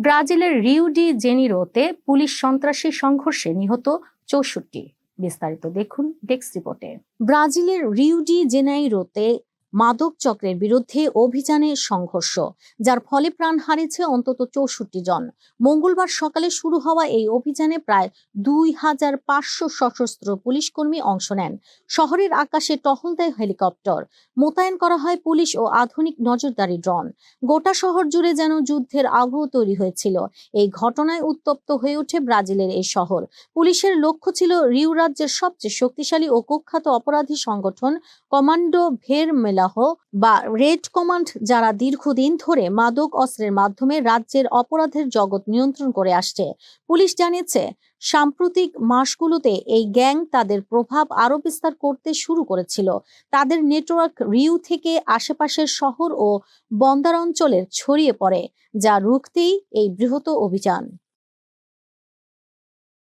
ব্রাজিলের রিউ D জেনিরোতে police সন্ত্রাসী সংঘর্ষে নিহত চৌষট্টি। বিস্তারিত দেখুন ডেস্ক রিপোর্টে। ব্রাজিলের রিউ ডি জেনাইরোতে মাদক চক্রের বিরুদ্ধে অভিযানে সংঘর্ষ, যার ফলে প্রাণ হারিয়েছে অন্তত চৌষট্টি জন। মঙ্গলবার সকালে শুরু হওয়া এই অভিযানে প্রায় দুই হাজার পাঁচশো সশস্ত্র পুলিশ কর্মী অংশ নেন। শহরের আকাশে টহল দেয় হেলিকপ্টার। মোতায়েন করা হয় পুলিশ ও আধুনিক নজরদারি ড্রোন। গোটা শহর জুড়ে যেন যুদ্ধের আবহ তৈরি হয়েছিল। এই ঘটনায় উত্তপ্ত হয়ে ওঠে ব্রাজিলের এই শহর। পুলিশের লক্ষ্য ছিল রিউ রাজ্যের সবচেয়ে শক্তিশালী ও কুখ্যাত অপরাধী সংগঠন কমান্ডো ভের মেলাহ বা রেড কমান্ড যারা দীর্ঘদিন ধরে মাদক অস্ত্রের মাধ্যমে রাজ্যের অপরাধের জগৎ নিয়ন্ত্রণ করে আসছে। পুলিশ জানিয়েছে, সাম্প্রতিক মাসগুলোতে এই গ্যাং তাদের প্রভাব আরও বিস্তার করতে শুরু করেছিল। তাদের নেটওয়ার্ক রিউ থেকে আশেপাশের শহর ও বন্দর অঞ্চলের ছড়িয়ে পড়ে, যা রুখতেই এই বৃহৎ অভিযান।